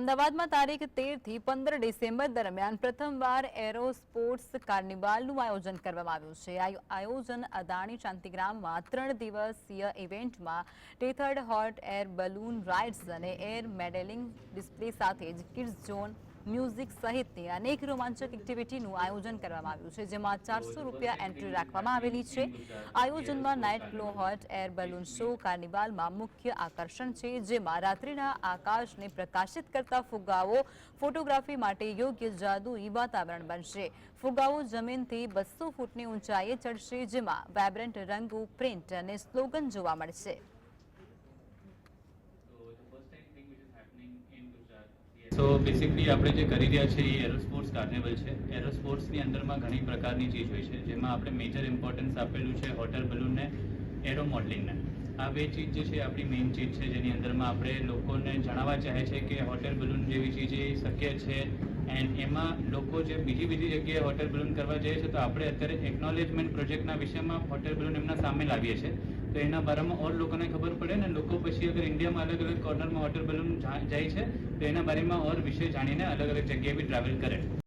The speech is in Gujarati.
અમદાવાદમાં તારીખ તેરથી પંદર ડિસેમ્બર દરમિયાન પ્રથમવાર એરો સ્પોર્ટ્સ કાર્નિવાલનું આયોજન કરવામાં આવ્યું છે. આયોજન અદાણી શાંતિગ્રામમાં ત્રણ દિવસીય ઇવેન્ટમાં tethered, hot, air, balloon, rides અને એર મેડેલિંગ ડિસ્પ્લે સાથે જ કિડ્સ ઝોન મ્યુઝિક સહિતની અનેક રોમાંચક એક્ટિવિટીનું આયોજન કરવામાં આવ્યું છે, જેમાં ચારસો રૂપિયા એન્ટ્રી રાખવામાં આવેલી છે. આયોજનમાં night glow hot, air balloon show, કાર્નિવાલમાં મુખ્ય આકર્ષણ છે, જેમાં રાત્રિના આકાશને પ્રકાશિત કરતા ફુગ્ગાઓ, ફોટોગ્રાફી માટે યોગ્ય જાદુઈ વાતાવરણ બનશે. ફુગ્ગાઓ જમીનથી બસો ફૂટની ઊંચાઈએ ચડશે, જેમાં વાઇબ્રન્ટ રંગો, પ્રિન્ટ અને સ્લોગન જોવા મળશે. સો બેસિકલી આપણે જે કરી રહ્યા છીએ, એ એરોસ્પોર્ટ્સ કાર્નિવલ છે. એરોસ્પોર્ટ્સની અંદરમાં ઘણી પ્રકારની ચીજ હોય છે. જેમાં આપણે મેજર ઇમ્પોર્ટન્સ આપેલું છે હોટલ બલૂનને એરો મોડલિંગને આ બે ચીજ જે છે આપણી મેઇન ચીજ છે. જેની અંદરમાં આપણે લોકોને જણાવવા ચાહે છે કે હોટેલ બલૂન જેવી ચીજ એ શક્ય છે. એન્ડ એમાં લોકો જે બીજી બીજી જગ્યાએ હોટેલ બલૂન કરવા જાય છે, તો આપણે અત્યારે એકનોલેજમેન્ટ પ્રોજેક્ટના વિષયમાં હોટેલ બલૂન એમના સામે લાવીએ છીએ. તો એના બારામાં ઓર લોકોને ખબર પડે ને પછી અગર ઇન્ડિયામાં અલગ અલગ કોર્નરમાં વોટર બલૂન જાય છે, તો એના બારેમાં ઓર વિશે જાણીને અલગ અલગ જગ્યાએ બી ટ્રાવેલ કરે.